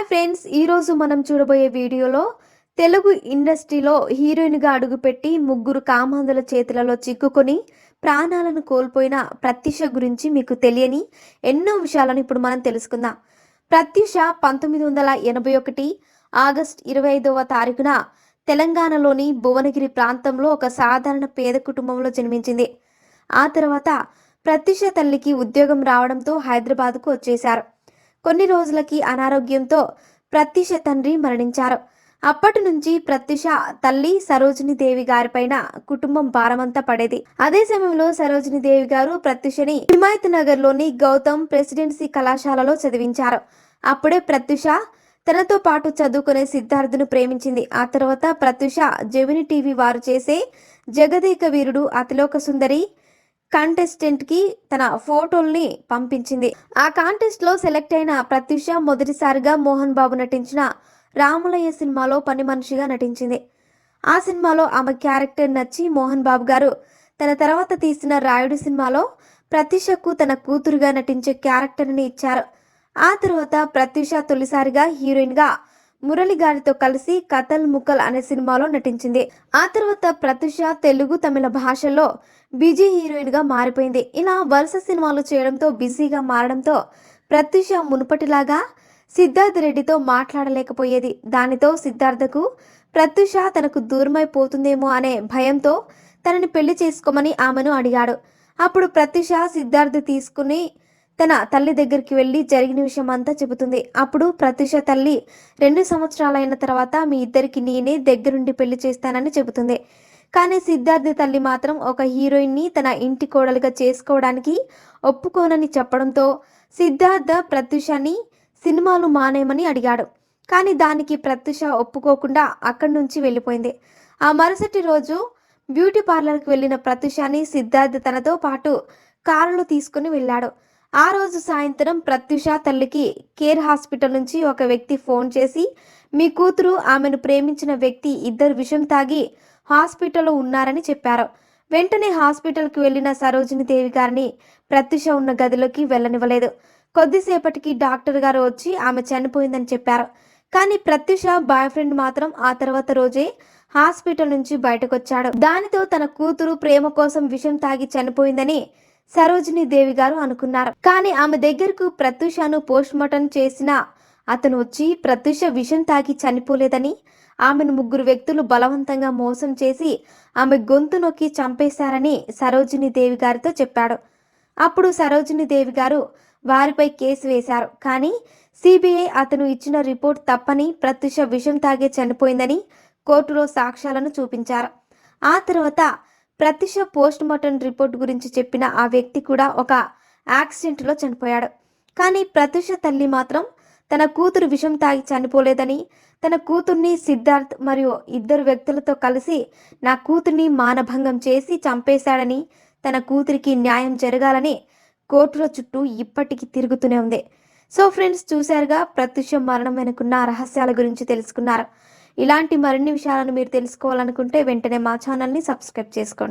Hi friends ఈరోజు మనం చూడబోయే వీడియోలో తెలుగు ఇండస్ట్రీలో హీరోయిన్గా అడుగుపెట్టి ముగ్గురు కామాంధుల చేతులలో చిక్కుకొని ప్రాణాలను కోల్పోయిన ప్రత్యూష గురించి మీకు తెలియని ఎన్నో విషయాలను ఇప్పుడు మనం తెలుసుకుందాం. ప్రత్యూష పంతొమ్మిది వందల ఎనభై ఒకటి ఆగస్ట్ ఇరవై ఐదవ తారీఖున తెలంగాణలోని భువనగిరి ప్రాంతంలో ఒక సాధారణ పేద కుటుంబంలో జన్మించింది. ఆ తర్వాత ప్రత్యూష తల్లికి ఉద్యోగం రావడంతో హైదరాబాద్కు వచ్చేశారు. కొన్ని రోజులకి అనారోగ్యంతో ప్రత్యూష తండ్రి మరణించారు. అప్పటి నుంచి ప్రత్యూష తల్లి సరోజిని దేవి గారిపైన కుటుంబం భారమంతా పడేది. అదే సమయంలో సరోజిని దేవి గారు ప్రత్యూషని హిమాయత్ నగర్లోని గౌతమ్ ప్రెసిడెన్సీ కళాశాలలో చదివించారు. అప్పుడే ప్రత్యూష తనతో పాటు చదువుకునే సిద్ధార్థును ప్రేమించింది. ఆ తర్వాత ప్రత్యుష జెమిని టీవీ వారు చేసే జగదేక వీరుడు అతిలోక సుందరి కాంటెస్టెంట్కి తన ఫోటోల్ని పంపించింది. ఆ కాంటెస్ట్లో సెలెక్ట్ అయిన ప్రత్యూష మొదటిసారిగా మోహన్ బాబు నటించిన రాములయ్య సినిమాలో పని మనిషిగా నటించింది. ఆ సినిమాలో ఆమె క్యారెక్టర్ నచ్చి మోహన్ బాబు గారు తన తర్వాత తీసిన రాయుడు సినిమాలో ప్రత్యూషకు తన కూతురుగా నటించే క్యారెక్టర్ని ఇచ్చారు. ఆ తర్వాత ప్రత్యూష తొలిసారిగా హీరోయిన్గా మురళి గారితో కలిసి కతల్ ముక్కల్ అనే సినిమాలో నటించింది. ఆ తర్వాత ప్రత్యూష తెలుగు తమిళ భాషల్లో బిజీ హీరోయిన్గా మారిపోయింది. ఇలా వరుస సినిమాలు చేయడంతో బిజీగా మారడంతో ప్రత్యూష మునుపటిలాగా సిద్ధార్థ రెడ్డితో మాట్లాడలేకపోయేది. దానితో సిద్ధార్థకు ప్రత్యూష తనకు దూరమైపోతుందేమో అనే భయంతో తనని పెళ్ళి చేసుకోమని ఆమెను అడిగాడు. అప్పుడు ప్రత్యూష సిద్ధార్థ తీసుకుని తన తల్లి దగ్గరికి వెళ్ళి జరిగిన విషయం అంతా చెబుతుంది. అప్పుడు ప్రత్యూష తల్లి రెండు సంవత్సరాలైన తర్వాత మీ ఇద్దరికి నేనే దగ్గరుండి పెళ్ళి చేస్తానని చెబుతుంది. కానీ సిద్ధార్థ తల్లి మాత్రం ఒక హీరోయిన్ని తన ఇంటి కోడలుగా చేసుకోవడానికి ఒప్పుకోనని చెప్పడంతో సిద్ధార్థ ప్రత్యూషని సినిమాలు మానేయమని అడిగాడు. కానీ దానికి ప్రత్యూష ఒప్పుకోకుండా అక్కడి నుంచి వెళ్ళిపోయింది. ఆ మరుసటి రోజు బ్యూటీ పార్లర్కి వెళ్ళిన ప్రత్యూషని సిద్ధార్థ తనతో పాటు కారులో తీసుకుని వెళ్ళాడు. ఆ రోజు సాయంత్రం ప్రత్యూష తల్లికి కేర్ హాస్పిటల్ నుంచి ఒక వ్యక్తి ఫోన్ చేసి మీ కూతురు ఆమెను ప్రేమించిన వ్యక్తి ఇద్దరు విషం తాగి హాస్పిటల్లో ఉన్నారని చెప్పారు. వెంటనే హాస్పిటల్కి వెళ్ళిన సరోజిని దేవి గారిని ప్రత్యూష ఉన్న గదిలోకి వెళ్ళనివ్వలేదు. కొద్దిసేపటికి డాక్టర్ గారు వచ్చి ఆమె చనిపోయిందని చెప్పారు. కానీ ప్రత్యూష బాయ్ ఫ్రెండ్ మాత్రం ఆ తర్వాత రోజే హాస్పిటల్ నుంచి బయటకొచ్చాడు. దానితో తన కూతురు ప్రేమ కోసం విషం తాగి చనిపోయిందని సరోజిని దేవి గారు అనుకున్నారు. కానీ ఆమె దగ్గరకు ప్రత్యూషను పోస్ట్ మార్టం చేసిన అతను వచ్చి ప్రత్యూష విషం తాగి చనిపోలేదని ఆమెను ముగ్గురు వ్యక్తులు బలవంతంగా మోసం చేసి ఆమె గొంతు నొక్కి చంపేశారని సరోజిని దేవి గారితో చెప్పాడు. అప్పుడు సరోజిని దేవి గారు వారిపై కేసు వేశారు. కానీ సిబిఐ అతను ఇచ్చిన రిపోర్ట్ తప్పని ప్రత్యూష విషం తాగే చనిపోయిందని కోర్టులో సాక్ష్యాలను చూపించారు. ఆ తర్వాత ప్రత్యూష పోస్ట్ మార్టం రిపోర్ట్ గురించి చెప్పిన ఆ వ్యక్తి కూడా ఒక యాక్సిడెంట్లో చనిపోయాడు. కానీ ప్రత్యూష తల్లి మాత్రం తన కూతురు విషం తాగి చనిపోలేదని తన కూతుర్ని సిద్ధార్థ్ మరియు ఇద్దరు వ్యక్తులతో కలిసి నా కూతుర్ని మానభంగం చేసి చంపేశాడని తన కూతురికి న్యాయం జరగాలని కోర్టుల చుట్టూ ఇప్పటికీ తిరుగుతూనే ఉంది. సో ఫ్రెండ్స్ చూశారుగా ప్రత్యూష మరణం వెనుకున్న రహస్యాల గురించి తెలుసుకున్నారు. ఇలాంటి మరిన్ని విషయాలను మీరు తెలుసుకోవాలనుకుంటే వెంటనే మా ఛానల్ని సబ్స్క్రైబ్ చేసుకోండి.